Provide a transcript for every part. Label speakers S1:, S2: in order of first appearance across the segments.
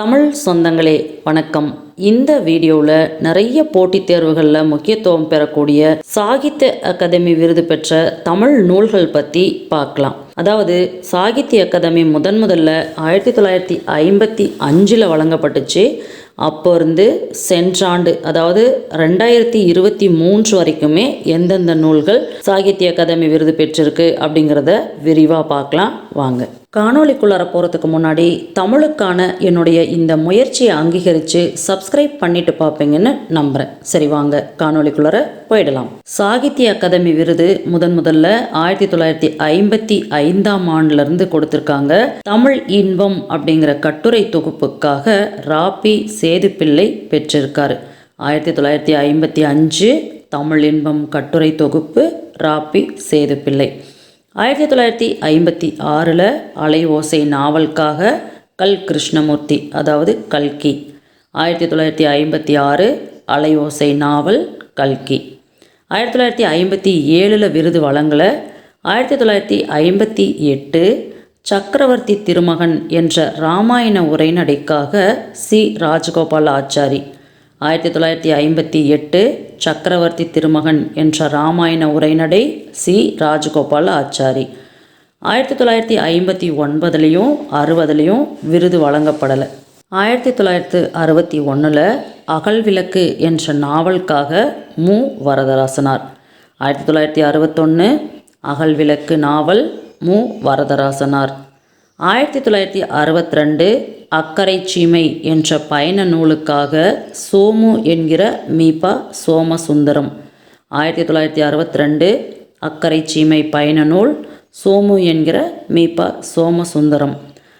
S1: தமிழ் சொந்தங்களே வணக்கம். இந்த வீடியோவில் நிறைய போட்டித் தேர்வுகளில் முக்கியத்துவம் பெறக்கூடிய சாகித்ய அகாதமி விருது பெற்ற தமிழ் நூல்கள் பற்றி பார்க்கலாம். அதாவது சாகித்ய அகாதமி முதன் முதல்ல ஆயிரத்தி தொள்ளாயிரத்தி ஐம்பத்தி அஞ்சில் வழங்கப்பட்டுச்சு. அப்போ இருந்து சென்றாண்டு அதாவது ரெண்டாயிரத்தி இருபத்தி மூன்று வரைக்குமே எந்தெந்த நூல்கள் சாகித்ய அகாதமி விருது பெற்றிருக்கு அப்படிங்கிறத விரிவாக பார்க்கலாம். வாங்க. காணொளிக்குள்ளார போகிறதுக்கு முன்னாடி தமிழுக்கான என்னுடைய இந்த முயற்சியை அங்கீகரித்து சப்ஸ்கிரைப் பண்ணிட்டு பார்ப்பீங்கன்னு நம்புகிறேன் சரி வாங்க. காணொளிக்குள்ளார போயிடலாம். சாகித்ய அகாதமி விருது முதன் முதல்ல ஆயிரத்தி தொள்ளாயிரத்தி ஐம்பத்தி ஐந்தாம் ஆண்டுலேருந்து கொடுத்துருக்காங்க. தமிழ் இன்பம் அப்படிங்கிற கட்டுரை தொகுப்புக்காக ராபி சேதுப்பிள்ளை பெற்றிருக்காரு. ஆயிரத்தி தொள்ளாயிரத்தி ஐம்பத்தி அஞ்சு தமிழ் இன்பம் கட்டுரை தொகுப்பு ராபி சேதுப்பிள்ளை. ஆயிரத்தி தொள்ளாயிரத்தி ஐம்பத்தி ஆறில் அலை ஓசை நாவலுக்காக கல் கிருஷ்ணமூர்த்தி அதாவது கல்கி. ஆயிரத்தி தொள்ளாயிரத்தி ஐம்பத்தி ஆறு அலை ஓசை நாவல் கல்கி. ஆயிரத்தி தொள்ளாயிரத்தி ஐம்பத்தி ஏழில் விருது வழங்கலை. ஆயிரத்தி தொள்ளாயிரத்தி ஐம்பத்தி எட்டு சக்கரவர்த்தி திருமகன் என்ற ராமாயண உரைநடைக்காக சி. ராஜகோபால் ஆச்சாரி. ஆயிரத்தி தொள்ளாயிரத்தி ஐம்பத்தி எட்டு சக்கரவர்த்தி திருமகன் என்ற ராமாயண உரைநடை சி. ராஜகோபால் ஆச்சாரி. ஆயிரத்தி தொள்ளாயிரத்தி ஐம்பத்தி ஒன்பதுலேயும் அறுபதுலேயும் விருது வழங்கப்படலை. ஆயிரத்தி தொள்ளாயிரத்து அறுபத்தி ஒன்றில் அகல்விளக்கு என்ற நாவலுக்காக மு. வரதராசனார். ஆயிரத்தி தொள்ளாயிரத்தி அறுபத்தொன்று அகல்விளக்கு நாவல் மு. வரதராசனார். ஆயிரத்தி தொள்ளாயிரத்தி அறுபத்தி ரெண்டு அக்கறை சீமை என்ற பயண நூலுக்காக சோமு என்கிற மீபா சோமசுந்தரம். ஆயிரத்தி தொள்ளாயிரத்தி அறுபத்தி ரெண்டு அக்கறை சீமை பயண நூல் சோமு என்கிற மீபா சோமசுந்தரம்.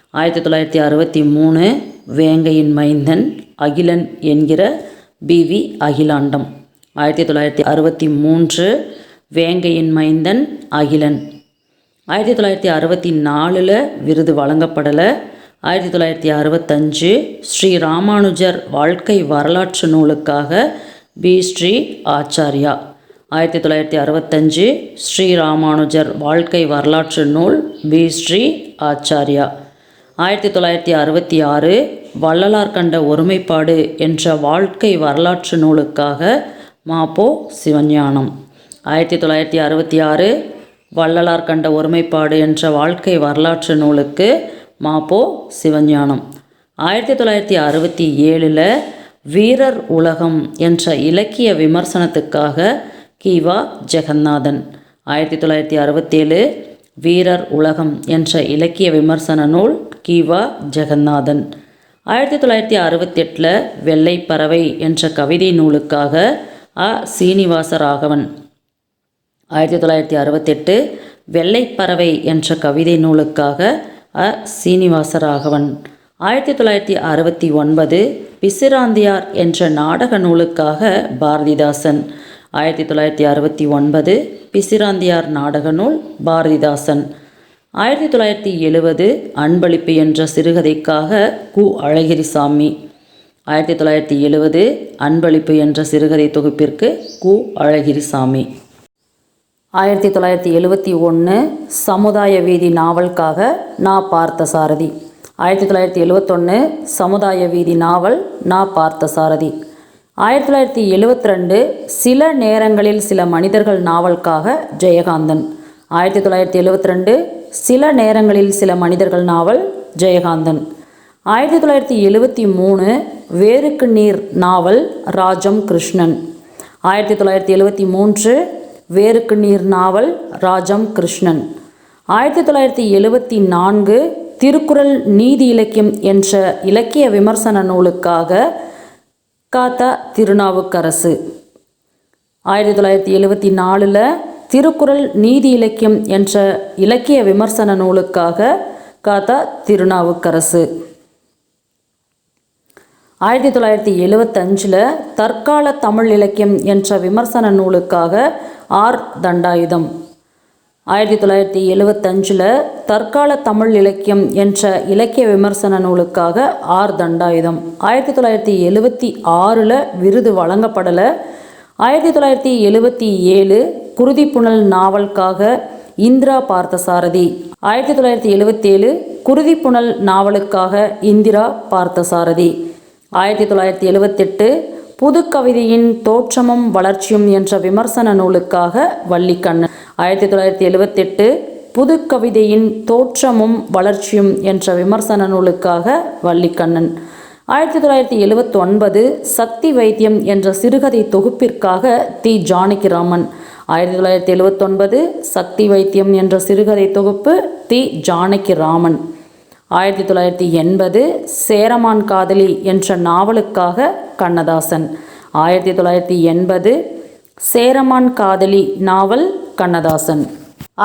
S1: ஆயிரத்தி தொள்ளாயிரத்தி அறுபத்தி மூணு வேங்கையின் மைந்தன் அகிலன் என்கிற பிவி அகிலாண்டம். ஆயிரத்தி தொள்ளாயிரத்தி அறுபத்தி மூன்று வேங்கையின் மைந்தன் அகிலன். ஆயிரத்தி தொள்ளாயிரத்தி அறுபத்தி நாலில் விருது வழங்கப்படலை. ஆயிரத்தி தொள்ளாயிரத்தி அறுபத்தஞ்சு ஸ்ரீ ராமானுஜர் வாழ்க்கை வரலாற்று நூலுக்காக பி. ஸ்ரீ. ஆச்சாரியா. ஆயிரத்தி தொள்ளாயிரத்தி அறுபத்தஞ்சு ஸ்ரீ ராமானுஜர் வாழ்க்கை வரலாற்று நூல் பி. ஸ்ரீ. ஆச்சாரியா. ஆயிரத்தி தொள்ளாயிரத்தி அறுபத்தி ஆறு வள்ளலார் கண்ட ஒருமைப்பாடு என்ற வாழ்க்கை வரலாற்று நூலுக்காக மாப்போ சிவஞானம். ஆயிரத்தி தொள்ளாயிரத்தி அறுபத்தி ஆறு வள்ளலார் கண்ட ஒருமைப்பாடு என்ற வாழ்க்கை வரலாற்று நூலுக்கு மாப்போ சிவஞானம். ஆயிரத்தி தொள்ளாயிரத்தி அறுபத்தி ஏழில் வீரர் உலகம் என்ற இலக்கிய விமர்சனத்துக்காக கீவா ஜெகநாதன். ஆயிரத்தி தொள்ளாயிரத்தி அறுபத்தேழு வீரர் உலகம் என்ற இலக்கிய விமர்சன நூல் கீவா ஜெகநாதன். ஆயிரத்தி தொள்ளாயிரத்தி அறுபத்தெட்டில் வெள்ளை பறவை என்ற கவிதை நூலுக்காக அ. சீனிவாச ராகவன் ஆயிரத்தி தொள்ளாயிரத்தி அறுபத்தெட்டு வெள்ளைப்பறவை என்ற கவிதை நூலுக்காக அ. சீனிவாசராகவன். ஆயிரத்தி தொள்ளாயிரத்தி அறுபத்தி ஒன்பது பிசிராந்தியார் என்ற நாடக நூலுக்காக பாரதிதாசன். ஆயிரத்தி தொள்ளாயிரத்தி அறுபத்தி ஒன்பது பிசிராந்தியார் நாடக நூல் பாரதிதாசன். ஆயிரத்தி தொள்ளாயிரத்தி எழுபது அன்பளிப்பு என்ற சிறுகதைக்காக கு. அழகிரிசாமி. ஆயிரத்தி தொள்ளாயிரத்தி எழுபது அன்பளிப்பு என்ற சிறுகதை தொகுப்பிற்கு கு. அழகிரிசாமி. ஆயிரத்தி தொள்ளாயிரத்தி எழுபத்தி ஒன்று சமுதாய வீதி நாவலுக்காக நான் பார்த்த சாரதி ஆயிரத்தி தொள்ளாயிரத்தி எழுவத்தொன்று சமுதாய வீதி நாவல் நான் பார்த்த சாரதி ஆயிரத்தி தொள்ளாயிரத்தி எழுவத்தி ரெண்டு சில நேரங்களில் சில மனிதர்கள் நாவலுக்காக ஜெயகாந்தன். ஆயிரத்தி தொள்ளாயிரத்தி எழுவத்தி ரெண்டு சில நேரங்களில் சில மனிதர்கள் நாவல் ஜெயகாந்தன். ஆயிரத்தி தொள்ளாயிரத்தி எழுவத்தி மூணு வேருக்கு நீர் நாவல் ராஜம் கிருஷ்ணன். ஆயிரத்தி தொள்ளாயிரத்தி எழுவத்தி மூன்று வேருக்கு நீர் நாவல் ராஜம் கிருஷ்ணன். ஆயிரத்தி தொள்ளாயிரத்தி எழுவத்தி நான்கு திருக்குறள் நீதி இலக்கியம் என்ற இலக்கிய விமர்சன நூலுக்காக காத்தா திருநாவுக்கரசு. ஆயிரத்தி தொள்ளாயிரத்தி எழுவத்தி நாலில் திருக்குறள் நீதி இலக்கியம் என்ற இலக்கிய விமர்சன நூலுக்காக காத்தா திருநாவுக்கரசு. ஆயிரத்தி தொள்ளாயிரத்தி எழுபத்தஞ்சில் தற்கால தமிழ் இலக்கியம் என்ற விமர்சன நூலுக்காக ஆர் தண்டாயுதம். ஆயிரத்தி தொள்ளாயிரத்தி எழுவத்தஞ்சில் தற்கால தமிழ் இலக்கியம் என்ற இலக்கிய விமர்சன நூலுக்காக ஆர் தண்டாயுதம். ஆயிரத்தி தொள்ளாயிரத்தி எழுவத்தி ஆறில் விருது வழங்கப்படலை. ஆயிரத்தி தொள்ளாயிரத்தி எழுவத்தி ஏழு குருதிப்புணல் நாவலுக்காக இந்திரா பார்த்தசாரதி. ஆயிரத்தி தொள்ளாயிரத்தி எழுவத்தேழு குருதிப்புணல் நாவலுக்காக இந்திரா பார்த்தசாரதி. ஆயிரத்தி தொள்ளாயிரத்தி எழுவத்தெட்டு புதுக்கவிதையின் தோற்றமும் வளர்ச்சியும் என்ற விமர்சன நூலுக்காக வள்ளிக்கண்ணன். ஆயிரத்தி தொள்ளாயிரத்தி எழுவத்தெட்டு புதுக்கவிதையின் தோற்றமும் வளர்ச்சியும் என்ற விமர்சன நூலுக்காக வள்ளிக்கண்ணன். ஆயிரத்தி தொள்ளாயிரத்தி எழுவத்தி ஒன்பது சக்தி வைத்தியம் என்ற சிறுகதை தொகுப்பிற்காக தி ஜானகிராமன். ஆயிரத்தி தொள்ளாயிரத்தி எழுவத்தொன்பது சக்தி வைத்தியம் என்ற சிறுகதை தொகுப்பு தி ஜானகிராமன். ஆயிரத்தி தொள்ளாயிரத்தி எண்பது சேரமான் காதலி என்ற நாவலுக்காக கண்ணதாசன். ஆயிரத்தி தொள்ளாயிரத்தி எண்பது சேரமான் காதலி நாவல் கண்ணதாசன்.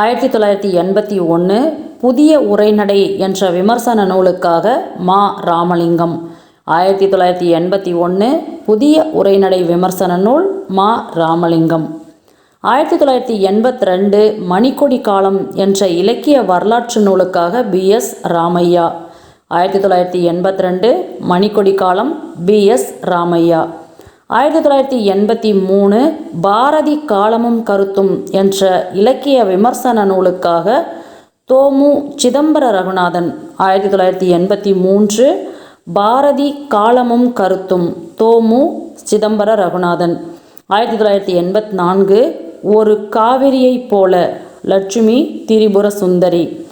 S1: ஆயிரத்தி தொள்ளாயிரத்தி எண்பத்தி ஒன்று புதிய உரைநடை என்ற விமர்சன நூலுக்காக மா. ராமலிங்கம். ஆயிரத்தி தொள்ளாயிரத்தி எண்பத்தி ஒன்று புதிய உரைநடை விமர்சன நூல் மா. ராமலிங்கம். ஆயிரத்தி தொள்ளாயிரத்தி எண்பத்தி ரெண்டு மணிக்கொடி காலம் என்ற இலக்கிய வரலாற்று நூலுக்காக பி. எஸ். ராமையா. ஆயிரத்தி தொள்ளாயிரத்தி எண்பத்தி ரெண்டு மணிக்கொடி காலம் பி எஸ் ராமையா. ஆயிரத்தி தொள்ளாயிரத்தி எண்பத்தி மூணு பாரதி காலமும் கருத்தும் என்ற இலக்கிய விமர்சன நூலுக்காக தோமு சிதம்பர ரகுநாதன் ஆயிரத்தி தொள்ளாயிரத்தி எண்பத்தி மூன்று பாரதி காலமும் கருத்தும் தோமு சிதம்பர ரகுநாதன். ஆயிரத்தி தொள்ளாயிரத்தி எண்பத்தி நான்கு ஒரு காவிரியைப் போல லட்சுமி திரிபுர சுந்தரி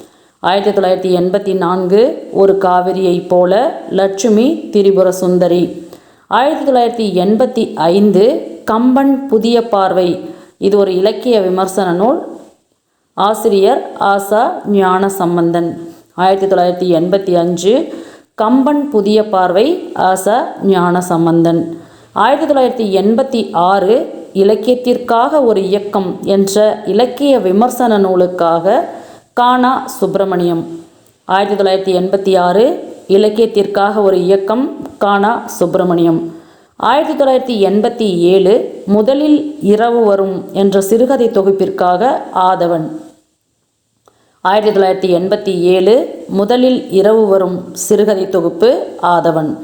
S1: ஆயிரத்தி தொள்ளாயிரத்தி எண்பத்தி நான்கு ஒரு காவிரியைப் போல லட்சுமி திரிபுர சுந்தரி. ஆயிரத்தி தொள்ளாயிரத்தி எண்பத்தி ஐந்து கம்பன் புதிய பார்வை. இது ஒரு இலக்கிய விமர்சன நூல். ஆசிரியர் ஆசா ஞான சம்பந்தன் ஆயிரத்தி தொள்ளாயிரத்தி எண்பத்தி அஞ்சு கம்பன் புதிய பார்வை ஆசா ஞான சம்பந்தன் ஆயிரத்தி தொள்ளாயிரத்தி எண்பத்தி ஆறு இலக்கியத்திற்காக ஒரு இயக்கம் என்ற இலக்கிய விமர்சன நூலுக்காக கானா சுப்பிரமணியம். ஆயிரத்தி தொள்ளாயிரத்தி எண்பத்தி ஆறு இலக்கியத்திற்காக ஒரு இயக்கம் கானா சுப்பிரமணியம். ஆயிரத்தி தொள்ளாயிரத்தி எண்பத்தி ஏழு முதலில் இரவு வரும் என்ற சிறுகதை தொகுப்பிற்காக ஆதவன். ஆயிரத்தி தொள்ளாயிரத்தி எண்பத்தி ஏழு முதலில் இரவு வரும் சிறுகதை தொகுப்பு ஆதவன்.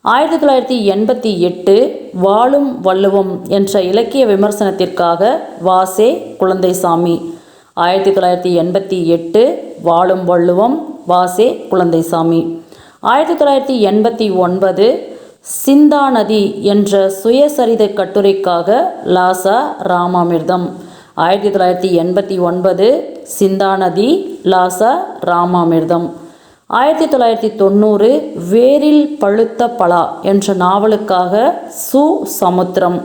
S1: ஆயிரத்தி தொள்ளாயிரத்தி எண்பத்தி எட்டு வாழும் வள்ளுவம் என்ற இலக்கிய விமர்சனத்திற்காக வாசே குழந்தைசாமி. ஆயிரத்தி தொள்ளாயிரத்தி எண்பத்தி எட்டு வாழும் வள்ளுவம் வாசே குழந்தைசாமி. ஆயிரத்தி தொள்ளாயிரத்தி எண்பத்தி ஒன்பது சிந்தாநதி என்ற சுயசரிதை கட்டுரைக்காக லாசா ராமாமிர்தம். ஆயிரத்தி தொள்ளாயிரத்தி எண்பத்தி ஒன்பது சிந்தாநதி லாசா ராமாமிர்தம். ஆயிரத்தி தொள்ளாயிரத்தி தொண்ணூறு வேரில் பழுத்த பலா என்ற நாவலுக்காக சு. சமுத்திரம்.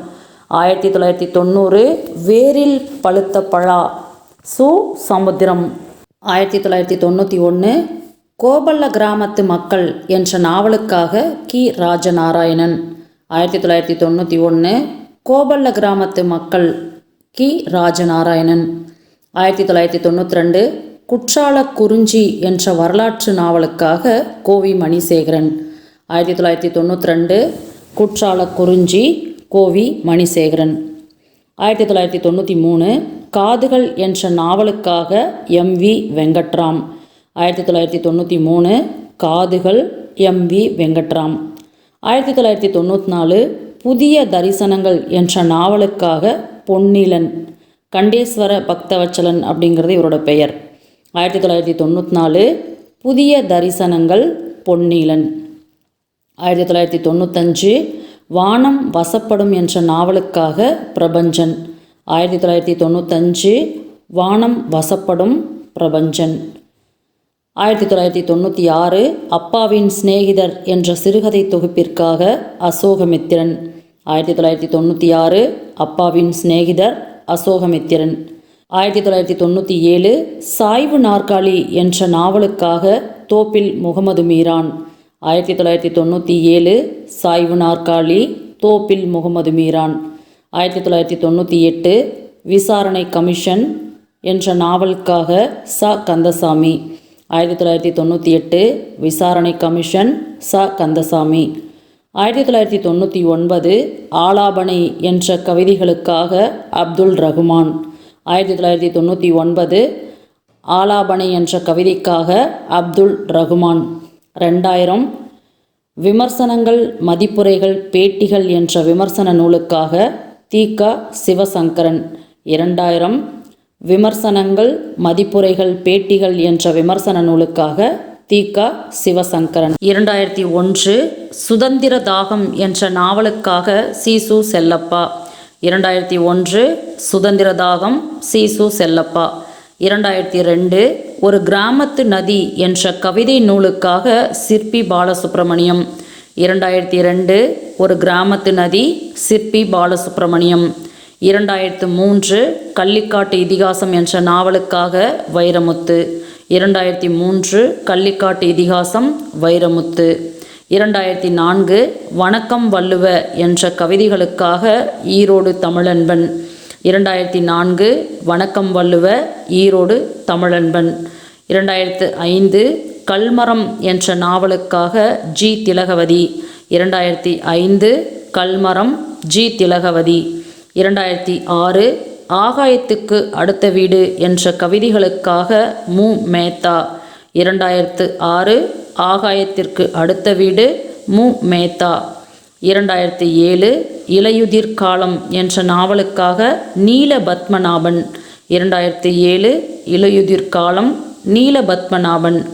S1: ஆயிரத்தி தொள்ளாயிரத்தி தொண்ணூறு வேரில் பழுத்த பழா சு சமுத்திரம். ஆயிரத்தி தொள்ளாயிரத்தி தொண்ணூற்றி ஒன்று கோபல்ல கிராமத்து மக்கள் என்ற நாவலுக்காக கி. ராஜநாராயணன். ஆயிரத்தி தொள்ளாயிரத்தி தொண்ணூற்றி ஒன்று கோபல்ல கிராமத்து மக்கள் கி. ராஜநாராயணன். ஆயிரத்தி தொள்ளாயிரத்தி தொண்ணூற்றி ரெண்டு குற்றால குறிஞ்சி என்ற வரலாற்று நாவலுக்காக கோவி மணிசேகரன். ஆயிரத்தி தொள்ளாயிரத்தி தொண்ணூற்றி ரெண்டு குற்றால குறிஞ்சி கோவி மணிசேகரன். ஆயிரத்தி தொள்ளாயிரத்தி தொண்ணூற்றி மூணு காதுகள் என்ற நாவலுக்காக எம் வி வெங்கட்ராம். ஆயிரத்தி தொள்ளாயிரத்தி தொண்ணூற்றி மூணு காதுகள் எம் வி வெங்கட்ராம். ஆயிரத்தி தொள்ளாயிரத்தி தொண்ணூற்றி நாலு புதிய தரிசனங்கள் என்ற நாவலுக்காக பொன்னிலன் கண்டேஸ்வர பக்தவச்சலன் அப்படிங்கிறது இவரோட பெயர். ஆயிரத்தி தொள்ளாயிரத்தி தொண்ணூற்றி நாலு புதிய தரிசனங்கள் பொன்னிலன். ஆயிரத்தி தொள்ளாயிரத்தி தொண்ணூத்தஞ்சு வானம் வசப்படும் என்ற நாவலுக்காக பிரபஞ்சன். ஆயிரத்தி தொள்ளாயிரத்தி தொண்ணூத்தஞ்சு வானம் வசப்படும் பிரபஞ்சன். ஆயிரத்தி தொள்ளாயிரத்தி தொண்ணூற்றி ஆறு அப்பாவின் சிநேகிதர் என்ற சிறுகதை தொகுப்பிற்காக அசோகமித்திரன். ஆயிரத்தி தொள்ளாயிரத்தி தொண்ணூற்றி ஆறு அப்பாவின் சிநேகிதர் அசோகமித்திரன். ஆயிரத்தி தொள்ளாயிரத்தி தொண்ணூற்றி ஏழு சாய்வு நாற்காலி என்ற நாவலுக்காக தோப்பில் முகமது மீரான். ஆயிரத்தி தொள்ளாயிரத்தி தொண்ணூற்றி ஏழு சாய்வு நாற்காலி தோப்பில் முகமது மீரான். ஆயிரத்தி தொள்ளாயிரத்தி தொண்ணூற்றி எட்டு விசாரணை கமிஷன் என்ற நாவலுக்காக ச. கந்தசாமி. ஆயிரத்தி தொள்ளாயிரத்தி தொண்ணூற்றி எட்டு விசாரணை கமிஷன் ச. கந்தசாமி. ஆயிரத்தி தொள்ளாயிரத்தி தொண்ணூற்றி ஒன்பது ஆலாபனை என்ற கவிதைகளுக்காக அப்துல் ரகுமான். ஆயிரத்தி தொள்ளாயிரத்தி தொண்ணூற்றி ஒன்பது ஆலாபனை என்ற கவிதைக்காக அப்துல் ரகுமான். ரெண்டாயிரம் விமர்சனங்கள் மதிப்புரைகள் பேட்டிகள் என்ற விமர்சன நூலுக்காக தீகா சிவசங்கரன். இரண்டாயிரம். விமர்சனங்கள் மதிப்புரைகள் பேட்டிகள் என்ற விமர்சன நூலுக்காக தீகா சிவசங்கரன். இரண்டாயிரத்தி ஒன்று. சுதந்திர தாகம் என்ற நாவலுக்காக சீசு செல்லப்பா. இரண்டாயிரத்தி ஒன்று. சுதந்திர தாகம் சீசு செல்லப்பா. இரண்டாயிரத்தி ரெண்டு. ஒரு கிராமத்து நதி என்ற கவிதை நூலுக்காக சிற்பி பாலசுப்ரமணியம். இரண்டாயிரத்தி ரெண்டு. ஒரு கிராமத்து நதி சிற்பி பாலசுப்ரமணியம். இரண்டாயிரத்து மூன்று கள்ளிக்காட்டு இதிகாசம் என்ற நாவலுக்காக வைரமுத்து. இரண்டாயிரத்தி மூன்று கள்ளிக்காட்டு இதிகாசம் வைரமுத்து. இரண்டாயிரத்தி நான்கு வணக்கம் வள்ளுவ என்ற கவிதைகளுக்காக ஈரோடு தமிழன்பன். இரண்டாயிரத்தி நான்கு வணக்கம் வள்ளுவ ஈரோடு தமிழன்பன். இரண்டாயிரத்து ஐந்து கல்மரம் என்ற நாவலுக்காக ஜி. திலகவதி. இரண்டாயிரத்தி ஐந்து கல்மரம் ஜி. திலகவதி. இரண்டாயிரத்தி ஆறு ஆகாயத்துக்கு அடுத்த வீடு என்ற கவிதைகளுக்காக மு. மேத்தா. இரண்டாயிரத்து ஆறு ஆகாயத்திற்கு அடுத்த வீடு மு. மேத்தா. இரண்டாயிரத்தி ஏழு இலையுதிர் காலம் என்ற நாவலுக்காக நீல பத்மநாபன் இரண்டாயிரத்தி ஏழு இலையுதிர் காலம் நீல பத்மநாபன்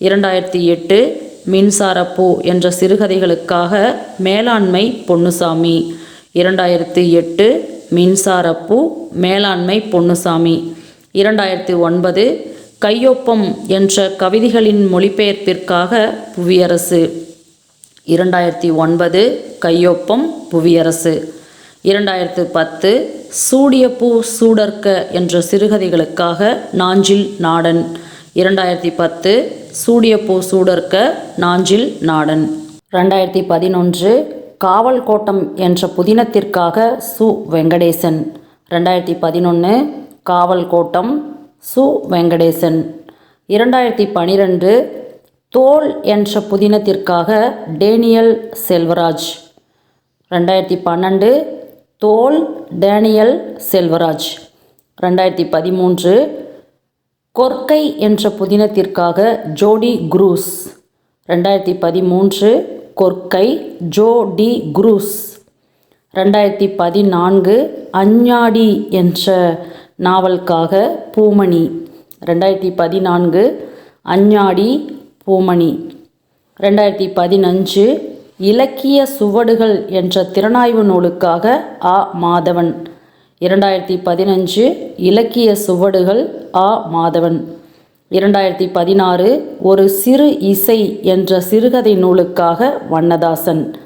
S1: இரண்டாயிரத்தி எட்டு மின்சாரப்பூ என்ற சிறுகதைகளுக்காக மேலாண்மை பொன்னுசாமி. இரண்டாயிரத்தி எட்டு மின்சாரப்பூ மேலாண்மை பொன்னுசாமி. இரண்டாயிரத்தி ஒன்பது கையொப்பம் என்ற கவிதைகளின் மொழிபெயர்ப்பிற்காக புவியரசு. இரண்டாயிரத்தி ஒன்பது கையொப்பம் புவியரசு. இரண்டாயிரத்து பத்து சூடியப்பூ சூடர்க்க என்ற சிறுகதைகளுக்காக நாஞ்சில் நாடன். இரண்டாயிரத்தி பத்து சூடியப்பூ சூடர்க்க நாஞ்சில் நாடன். ரெண்டாயிரத்தி பதினொன்று காவல் கோட்டம் என்ற புதினத்திற்காக சு. வெங்கடேசன். ரெண்டாயிரத்தி பதினொன்று காவல் கோட்டம் சு. வெங்கடேசன். இரண்டாயிரத்தி பனிரெண்டு தோல் என்ற புதினத்திற்காக டேனியல் செல்வராஜ். ரெண்டாயிரத்தி பன்னெண்டு தோல் டேனியல் செல்வராஜ். ரெண்டாயிரத்தி பதிமூன்று கொர்க்கை என்ற புதினத்திற்காக ஜோடி குரூஸ். ரெண்டாயிரத்தி பதிமூன்று கொர்க்கை ஜோ டி குரூஸ். ரெண்டாயிரத்தி பதினான்கு அஞ்ஞாடி என்ற நாவலுக்காக பூமணி. ரெண்டாயிரத்தி பதினான்கு அஞ்ஞாடி பூமணி. ரெண்டாயிரத்தி பதினஞ்சு இலக்கிய சுவடுகள் என்ற திறனாய்வு நூலுக்காக ஆ. மாதவன். இரண்டாயிரத்தி பதினஞ்சு இலக்கிய சுவடுகள் ஆ. மாதவன். இரண்டாயிரத்தி பதினாறு ஒரு சிறு இசை என்ற சிறுகதை நூலுக்காக வண்ணதாசன்.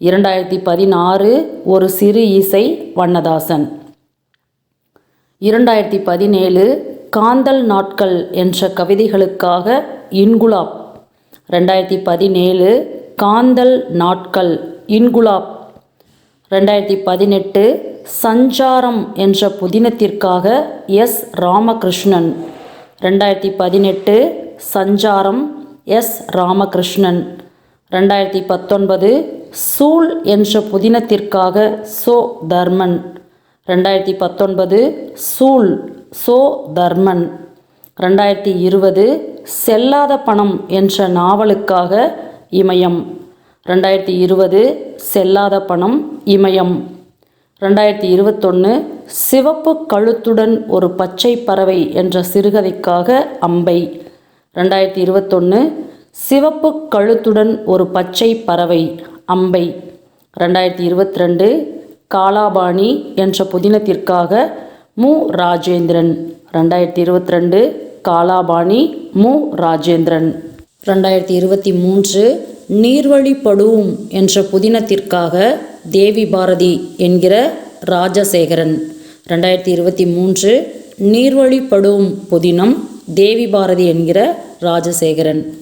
S1: இரண்டாயிரத்தி பதினாறு ஒரு சிறு இசை வண்ணதாசன். இரண்டாயிரத்தி பதினேழு காந்தல் நாட்கள் என்ற கவிதைகளுக்காக இன்குலாப். ரெண்டாயிரத்தி பதினேழு காந்தல் நாட்கள் இன்குலாப். ரெண்டாயிரத்தி பதினெட்டு சஞ்சாரம் என்ற புதினத்திற்காக எஸ். ராமகிருஷ்ணன். ரெண்டாயிரத்தி பதினெட்டு சஞ்சாரம் எஸ். ராமகிருஷ்ணன். ரெண்டாயிரத்தி பத்தொன்பது சூல் என்ற புதினத்திற்காக சோ. தர்மன். ரெண்டாயிரத்தி பத்தொன்பது சூல் சோ. தர்மன். ரெண்டாயிரத்தி இருபது செல்லாத பணம் என்ற நாவலுக்காக இமயம். ரெண்டாயிரத்தி இருபது செல்லாத பணம் இமயம். ரெண்டாயிரத்தி இருபத்தொன்று சிவப்பு கழுத்துடன் ஒரு பச்சை பறவை என்ற சிறுகதைக்காக அம்பை. ரெண்டாயிரத்தி இருபத்தொன்று சிவப்பு கழுத்துடன் ஒரு பச்சை பறவை அம்பை. ரெண்டாயிரத்தி இருபத்தி ரெண்டு காலாபாணி என்ற புதினத்திற்காக மு. ராஜேந்திரன். ரெண்டாயிரத்தி இருபத்தி ரெண்டு காலாபாணி மு. ராஜேந்திரன். ரெண்டாயிரத்தி இருபத்தி மூன்று நீர்வழிப்படுவோம் என்ற புதினத்திற்காக தேவி பாரதி என்கிற ராஜசேகரன். ரெண்டாயிரத்தி இருபத்தி மூன்று நீர்வழிப்படும் புதினம் தேவி பாரதி என்கிற ராஜசேகரன்.